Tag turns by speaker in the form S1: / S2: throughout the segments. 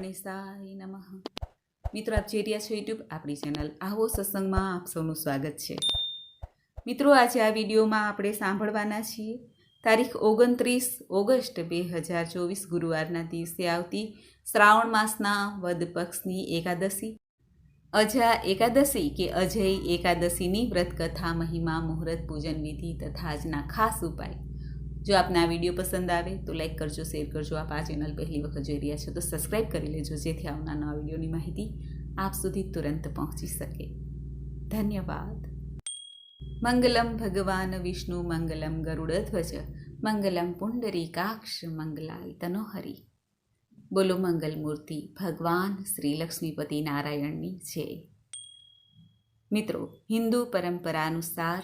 S1: ગણેશાય નમઃ. મિત્રો, આપ જે રહ્યા છો યુટ્યુબ આપણી ચેનલ આવો સત્સંગમાં આપ સૌનું સ્વાગત છે. મિત્રો, આજે આ વિડીયોમાં આપણે સાંભળવાના છીએ તારીખ ઓગણત્રીસ ઓગસ્ટ બે હજાર ચોવીસ, ગુરુવારના દિવસે આવતી શ્રાવણ માસના વદ પક્ષની એકાદશી. અજા એકાદશી કે અજય એકાદશીની વ્રતકથા, મહિમા, મુહૂર્ત, પૂજન વિધિ તથા આજના ખાસ ઉપાય. જો આપને આ વીડિયો પસંદ આવે તો લાઈક કરજો, શેર કરજો. આપ આ ચેનલ પહેલી વખત જોઈ રહ્યા છો તો સબસ્ક્રાઈબ કરી લેજો, જેથી આવનાર નવા વિડીયોની માહિતી આપ સુધી તુરંત પહોંચી શકે. ધન્યવાદ. મંગલમ ભગવાન વિષ્ણુ, મંગલમ ગરુડધ્વજ મંગલમ પુંડરીકાક્ષ મંગલાય તનોહરી. બોલો, મંગલ મૂર્તિ ભગવાન શ્રી લક્ષ્મીપતિ નારાયણની છે. મિત્રો, હિન્દુ પરંપરા અનુસાર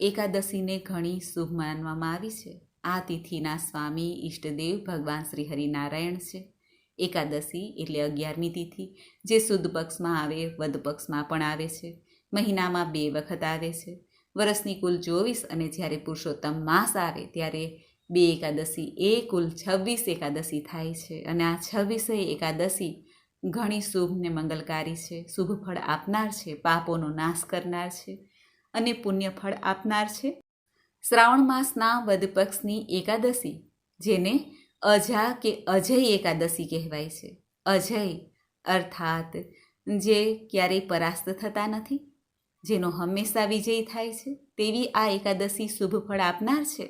S1: એકાદશીને ઘણી શુભ માનવામાં આવી છે. આ તિથિના સ્વામી ઈષ્ટદેવ ભગવાન શ્રી હરિનારાયણ છે. એકાદશી એટલે અગિયારમી તિથિ, જે સુદ પક્ષમાં આવે, વદ પક્ષમાં પણ આવે છે. મહિનામાં બે વખત આવે છે. વર્ષની કુલ ચોવીસ અને જ્યારે પુરુષોત્તમ માસ આવે ત્યારે બે એકાદશી, એ કુલ છવ્વીસ એકાદશી થાય છે. અને આ છવ્વીસે એકાદશી ઘણી શુભ ને મંગલકારી છે. શુભ ફળ આપનાર છે, પાપોનો નાશ કરનાર છે અને પુણ્ય ફળ આપનાર છે. શ્રાવણ માસના વદ પક્ષની એકાદશી, જેને અજા કે અજય એકાદશી કહેવાય છે. અજય અર્થાત જે ક્યારેય પરાસ્ત થતા નથી, જેનો હંમેશા વિજય થાય છે, તેવી આ એકાદશી શુભ ફળ આપનાર છે.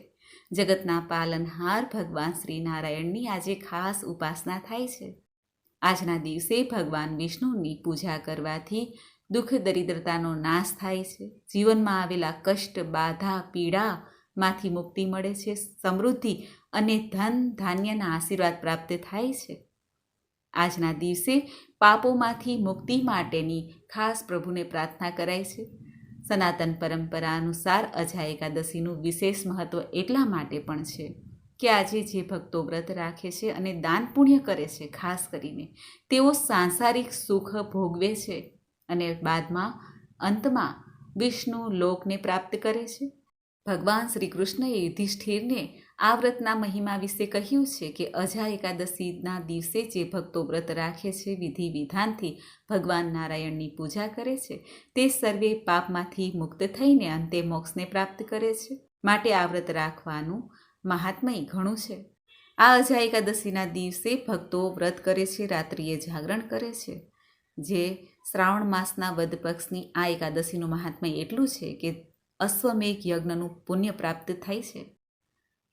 S1: જગતના પાલનહાર ભગવાન શ્રી નારાયણની આજે ખાસ ઉપાસના થાય છે. આજના દિવસે ભગવાન વિષ્ણુની પૂજા કરવાથી દુઃખ દરિદ્રતાનો નાશ થાય છે. જીવનમાં આવેલા કષ્ટ, બાધા, પીડામાંથી મુક્તિ મળે છે. સમૃદ્ધિ અને ધન ધાન્યના આશીર્વાદ પ્રાપ્ત થાય છે. આજના દિવસે પાપોમાંથી મુક્તિ માટેની ખાસ પ્રભુને પ્રાર્થના કરાય છે. સનાતન પરંપરા અનુસાર અજા એકાદશીનું વિશેષ મહત્વ એટલા માટે પણ છે કે આજે જે ભક્તો વ્રત રાખે છે અને દાન પુણ્ય કરે છે, ખાસ કરીને તેઓ સાંસારિક સુખ ભોગવે છે. અને બાદમાં અંતમાં વિષ્ણુ લોકને પ્રાપ્ત કરે છે. ભગવાન શ્રી કૃષ્ણએ યુધિષ્ઠિરને આ વ્રતના મહિમા વિશે કહ્યું છે કે અજા એકાદશીના દિવસે જે ભક્તો વ્રત રાખે છે, વિધિ વિધાનથી ભગવાન નારાયણની પૂજા કરે છે, તે સર્વે પાપમાંથી મુક્ત થઈને અંતે મોક્ષને પ્રાપ્ત કરે છે. માટે આ વ્રત રાખવાનું મહાત્મય ઘણું છે. આ અજા એકાદશીના દિવસે ભક્તો વ્રત કરે છે, રાત્રિએ જાગરણ કરે છે, જે શ્રાવણ માસના વદ પક્ષની આ એકાદશીનું મહાત્મ્ય એટલું છે કે અશ્વમેઘ યજ્ઞનું પુણ્ય પ્રાપ્ત થાય છે.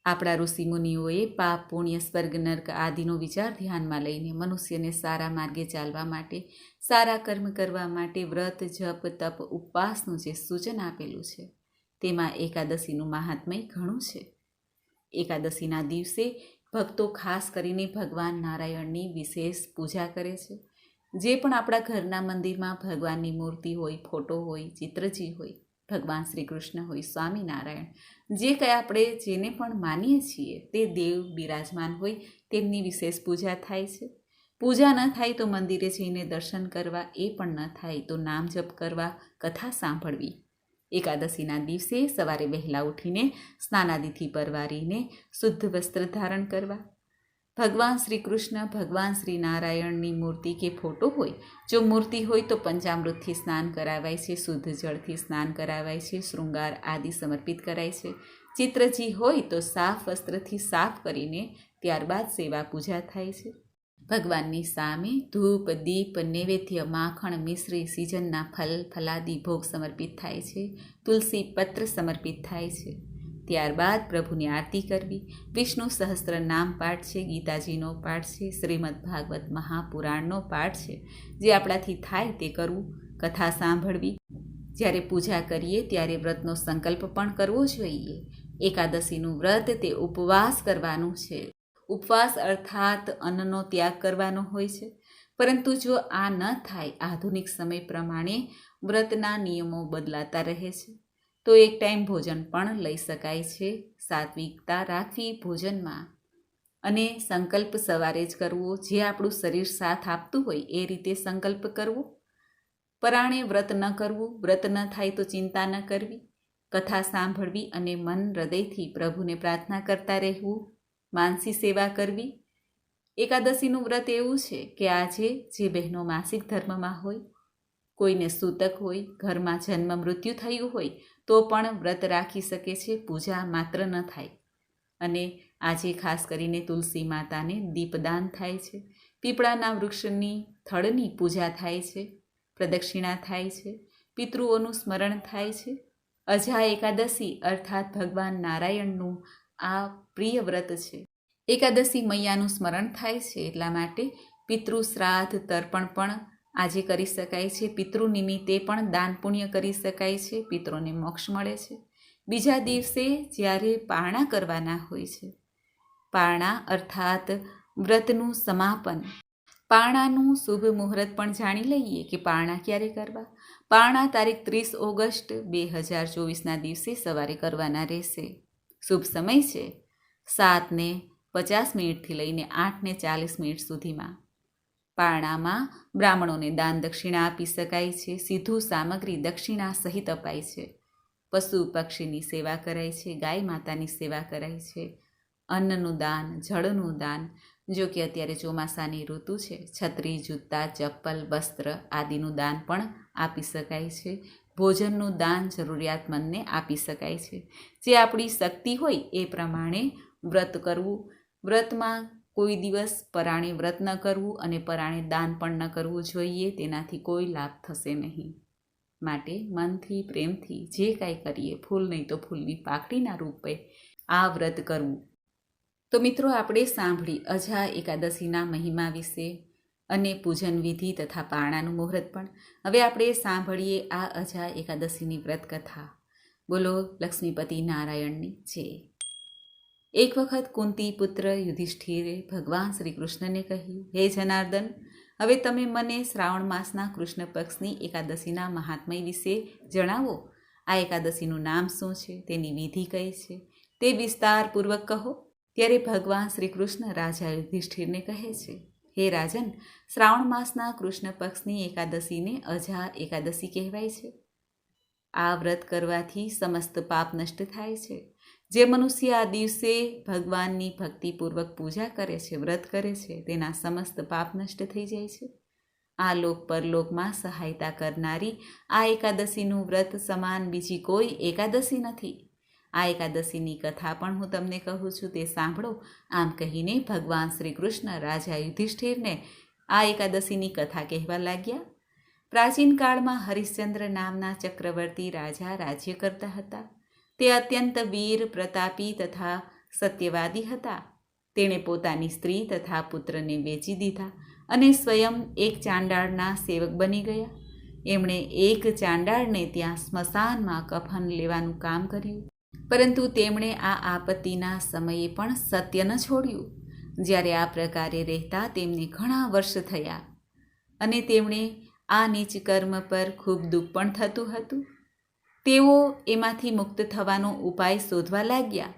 S1: આપણા ઋષિમુનિઓએ પાપ, પુણ્ય, સ્વર્ગ, નર્ક આદિનો વિચાર ધ્યાનમાં લઈને મનુષ્યને સારા માર્ગે ચાલવા માટે, સારા કર્મ કરવા માટે વ્રત, જપ, તપ, ઉપવાસનું જે સૂચન આપેલું છે, તેમાં એકાદશીનું મહાત્મય ઘણું છે. એકાદશીના દિવસે ભક્તો ખાસ કરીને ભગવાન નારાયણની વિશેષ પૂજા કરે છે. જે પણ આપણા ઘરના મંદિરમાં ભગવાનની મૂર્તિ હોય, ફોટો હોય, ચિત્રજી હોય, ભગવાન શ્રી કૃષ્ણ હોય, સ્વામિનારાયણ, જે કંઈ આપણે જેને પણ માનીએ છીએ, તે દેવ બિરાજમાન હોય, તેમની વિશેષ પૂજા થાય છે. પૂજા ન થાય તો મંદિરે જઈને દર્શન કરવા, એ પણ ન થાય તો નામ જપ કરવા, કથા સાંભળવી. એકાદશીના દિવસે સવારે વહેલા ઉઠીને સ્નાનાદિથી પરવારીને શુદ્ધ વસ્ત્ર ધારણ કરવા. ભગવાન શ્રી કૃષ્ણ ભગવાન શ્રી નારાયણની મૂર્તિ કે ફોટો હોય, જો મૂર્તિ હોય તો પંચામૃતથી સ્નાન કરાવાય છે, શુદ્ધ જળથી સ્નાન કરાવાય છે, શૃંગાર આદિ સમર્પિત કરાય છે. ચિત્રજી હોય તો સાફ વસ્ત્રથી સાફ કરીને ત્યારબાદ સેવા પૂજા થાય છે. ભગવાનની સામે ધૂપ, દીપ, નૈવેદ્ય, માખણ, મિશ્રી, સિઝનના ફલ, ફલાદી ભોગ સમર્પિત થાય છે. તુલસી પત્ર સમર્પિત થાય છે. ત્યારબાદ પ્રભુની આરતી કરવી. વિષ્ણુ સહસ્ત્ર નામ પાઠ છે, ગીતાજીનો પાઠ છે, શ્રીમદ ભાગવત મહાપુરાણનો પાઠ છે. જે આપણાથી થાય તે કરવું, કથા સાંભળવી. જ્યારે પૂજા કરીએ ત્યારે વ્રતનો સંકલ્પ પણ કરવો જોઈએ. એકાદશીનું વ્રત તે ઉપવાસ કરવાનું છે. ઉપવાસ અર્થાત અન્નનો ત્યાગ કરવાનો હોય છે. પરંતુ જો આ ન થાય, આધુનિક સમય પ્રમાણે વ્રતના નિયમો બદલાતા રહે છે. તો એક ટાઈમ ભોજન પણ લઈ શકાય છે. સાત્વિકતા રાખવી ભોજનમાં. અને સંકલ્પ સવારે જ કરવો, જે આપણું શરીર સાથ આપતું હોય એ રીતે સંકલ્પ કરવો. પરાણે વ્રત ન કરવું, વ્રત ન થાય તો ચિંતા ન કરવી. કથા સાંભળવી અને મન હૃદયથી પ્રભુને પ્રાર્થના કરતા રહેવું. માનસી સેવા કરવી. એકાદશીનું વ્રત એવું છે કે આજે જે બહેનો માસિક ધર્મમાં હોય, કોઈને સૂતક હોય, ઘરમાં જન્મ મૃત્યુ થયું હોય તો પણ વ્રત રાખી શકે છે, પૂજા માત્ર ન થાય. અને આજે ખાસ કરીને તુલસી માતાને દીપદાન થાય છે. પીપળાના વૃક્ષની થડની પૂજા થાય છે, પ્રદક્ષિણા થાય છે, પિતૃઓનું સ્મરણ થાય છે. અજા એકાદશી અર્થાત ભગવાન નારાયણનું આ પ્રિય વ્રત છે. એકાદશી મૈયાનું સ્મરણ થાય છે એટલા માટે પિતૃ શ્રાદ્ધ તર્પણ પણ આજે કરી શકાય છે પિતૃ નિમિત્તે પણ દાન પુણ્ય કરી શકાય છે, પિતૃને મોક્ષ મળે છે. બીજા દિવસે જ્યારે પારણા કરવાના હોય છે, પારણા અર્થાત વ્રતનું સમાપન. પારણાનું શુભ મુહૂર્ત પણ જાણી લઈએ કે પારણા ક્યારે કરવા? પારણા તારીખ ત્રીસ ઓગસ્ટ બે હજાર ચોવીસના દિવસે સવારે કરવાના રહેશે. શુભ સમય છે સાતને પચાસ મિનિટથી લઈને આઠને ચાલીસ મિનિટ સુધીમાં. પારણામાં બ્રાહ્મણોને દાન દક્ષિણા આપી શકાય છે, સીધું સામગ્રી દક્ષિણા સહિત અપાય છે. પશુ પક્ષીની સેવા કરાય છે, ગાય માતાની સેવા કરાય છે. અન્નનું દાન, જળનું દાન, જો કે અત્યારે ચોમાસાની ઋતુ છે, છત્રી, જૂતા, ચપ્પલ, વસ્ત્ર આદિનું દાન પણ આપી શકાય છે. ભોજનનું દાન જરૂરિયાતમંદને આપી શકાય છે. જે આપણી શક્તિ હોય એ પ્રમાણે વ્રત કરવું. વ્રતમાં કોઈ દિવસ પરાણે વ્રત ન કરવું અને પરાણે દાન પણ ન કરવું જોઈએ, તેનાથી કોઈ લાભ થશે નહીં. માટે મનથી, પ્રેમથી જે કાંઈ કરીએ, ફૂલ નહીં તો ફૂલની પાકડીના રૂપે આ વ્રત કરવું. તો મિત્રો, આપણે સાંભળી અજા એકાદશીના મહિમા વિશે અને પૂજન વિધિ તથા પારણાનું મુહૂર્ત પણ. હવે આપણે સાંભળીએ આ અજા એકાદશીની વ્રત કથા બોલો, લક્ષ્મીપતિ નારાયણની જય. એક વખત કુંતી પુત્ર યુધિષ્ઠિરે ભગવાન શ્રી કૃષ્ણને કહ્યું, હે જનાર્દન, હવે તમે મને શ્રાવણ માસના કૃષ્ણ પક્ષની એકાદશીના મહાત્મય વિશે જણાવો. આ એકાદશીનું નામ શું છે? તેની વિધિ કઈ છે? તે વિસ્તારપૂર્વક કહો. ત્યારે ભગવાન શ્રી કૃષ્ણ રાજા યુધિષ્ઠિરને કહે છે, હે રાજન, શ્રાવણ માસના કૃષ્ણ પક્ષની એકાદશીને અજા એકાદશી કહેવાય છે. આ વ્રત કરવાથી સમસ્ત પાપ નષ્ટ થાય છે. જે મનુષ્ય આ દિવસે ભગવાનની ભક્તિપૂર્વક પૂજા કરે છે, વ્રત કરે છે, તેના સમસ્ત પાપ નષ્ટ થઈ જાય છે. આ લોક પરલોકમાં સહાયતા કરનારી આ એકાદશીનું વ્રત સમાન બીજી કોઈ એકાદશી નથી. આ એકાદશીની કથા પણ હું તમને કહું છું, તે સાંભળો. આમ કહીને ભગવાન શ્રી કૃષ્ણ રાજા યુધિષ્ઠિરને આ એકાદશીની કથા કહેવા લાગ્યા. પ્રાચીન કાળમાં હરિશ્ચંદ્ર નામના ચક્રવર્તી રાજા રાજ્ય કરતા હતા. તે અત્યંત વીર, પ્રતાપી તથા સત્યવાદી હતા. તેણે પોતાની સ્ત્રી તથા પુત્રને વેચી દીધા અને સ્વયં એક ચાંડાળના સેવક બની ગયા. એમણે એક ચાંડાળને ત્યાં સ્મશાનમાં કફન લેવાનું કામ કર્યું. પરંતુ તેમણે આ આપત્તિના સમયે પણ સત્ય ન છોડ્યું. જ્યારે આ પ્રકારે રહેતા તેમને ઘણા વર્ષ થયા અને તેમણે આ નીચ કર્મ પર ખૂબ દુઃખ પણ થતું હતું. તેઓ એમાંથી મુક્ત થવાનો ઉપાય શોધવા લાગ્યા.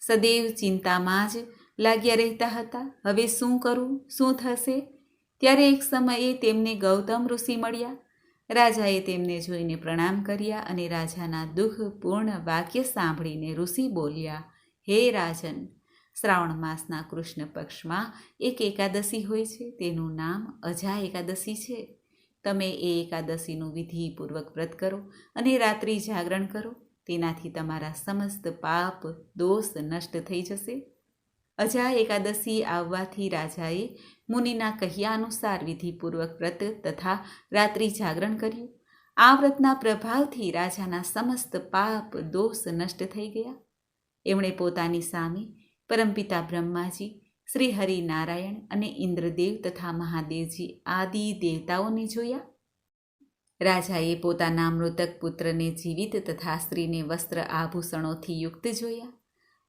S1: સદૈવ ચિંતામાં જ લાગ્યા રહેતા હતા. હવે શું કરવું શું થશે? ત્યારે એક સમયે તેમને ગૌતમ ઋષિ મળ્યા. રાજાએ તેમને જોઈને પ્રણામ કર્યા અને રાજાના દુઃખપૂર્ણ વાક્ય સાંભળીને ઋષિ બોલ્યા, હે રાજન, શ્રાવણ માસના કૃષ્ણ પક્ષમાં એક એકાદશી હોય છે. તેનું નામ અજા એકાદશી છે. તમે એ એકાદશીનું વિધિપૂર્વક વ્રત કરો અને રાત્રિ જાગરણ કરો. તેનાથી તમારા સમસ્ત પાપ, દોષ નષ્ટ થઈ જશે. અજા એકાદશી આવવાથી રાજાએ મુનિના કહ્યા અનુસાર વિધિપૂર્વક વ્રત તથા રાત્રિ જાગરણ કર્યું. આ વ્રતના પ્રભાવથી રાજાના સમસ્ત પાપ, દોષ નષ્ટ થઈ ગયા. એમણે પોતાની સામે પરમપિતા બ્રહ્માજી શ્રી હરિનારાયણ અને ઇન્દ્રદેવ તથા મહાદેવજી આદિ દેવતાઓને જોયા. રાજાએ પોતાના મૃતક પુત્રને જીવિત તથા સ્ત્રીને વસ્ત્ર આભૂષણોથી યુક્ત જોયા.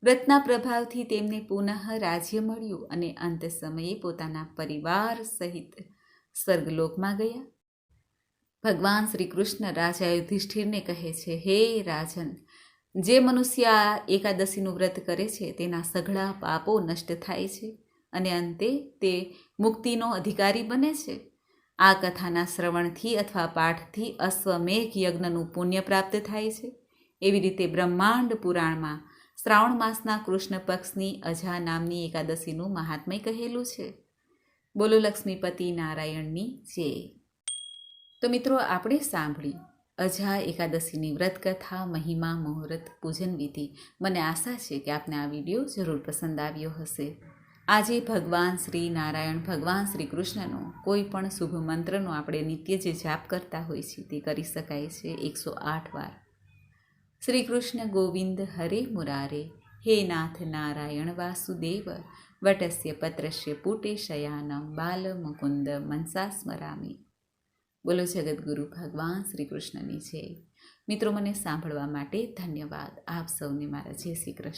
S1: વ્રતના પ્રભાવથી તેમને પુનઃ રાજ્ય મળ્યું અને અંત સમયે પોતાના પરિવાર સહિત સ્વર્ગલોકમાં ગયા. ભગવાન શ્રી કૃષ્ણ રાજા યુધિષ્ઠિરને કહે છે, હે રાજન જે મનુષ્ય આ એકાદશીનું વ્રત કરે છે, તેના સઘળા પાપો નષ્ટ થાય છે અને અંતે તે મુક્તિનો અધિકારી બને છે. આ કથાના શ્રવણથી અથવા પાઠથી અશ્વમેઘ યજ્ઞનું પુણ્ય પ્રાપ્ત થાય છે. એવી રીતે બ્રહ્માંડ પુરાણમાં શ્રાવણ માસના કૃષ્ણ પક્ષની અજા નામની એકાદશીનું મહાત્મય કહેલું છે. બોલો લક્ષ્મીપતિ નારાયણની જય. તો મિત્રો, આપણે સાંભળી અજા એકાદશીની વ્રત કથા મહિમા, મુહૂર્ત, પૂજન વિધિ. મને આશા છે કે આપને આ વીડિયો જરૂર પસંદ આવ્યો હશે. આજે ભગવાન શ્રી નારાયણ, ભગવાન શ્રી કૃષ્ણનો કોઈ પણ શુભ મંત્રનો આપણે નિત્ય જે જાપ કરતા હોઈએ છીએ તે કરી શકાય છે એકસો આઠ વાર. શ્રી કૃષ્ણ ગોવિંદ હરે મુરારે, હે નાથ નારાયણ વાસુદેવ, વટસ્ય, પત્રસ્ય પુટે શયાનમ બાલ મુકુંદ, મનસા સ્મરામી. બોલો જગતગુરુ ભગવાન શ્રી કૃષ્ણની જય. મિત્રો, મને સાંભળવા માટે ધન્યવાદ. આપ સૌને મારા જય શ્રી કૃષ્ણ.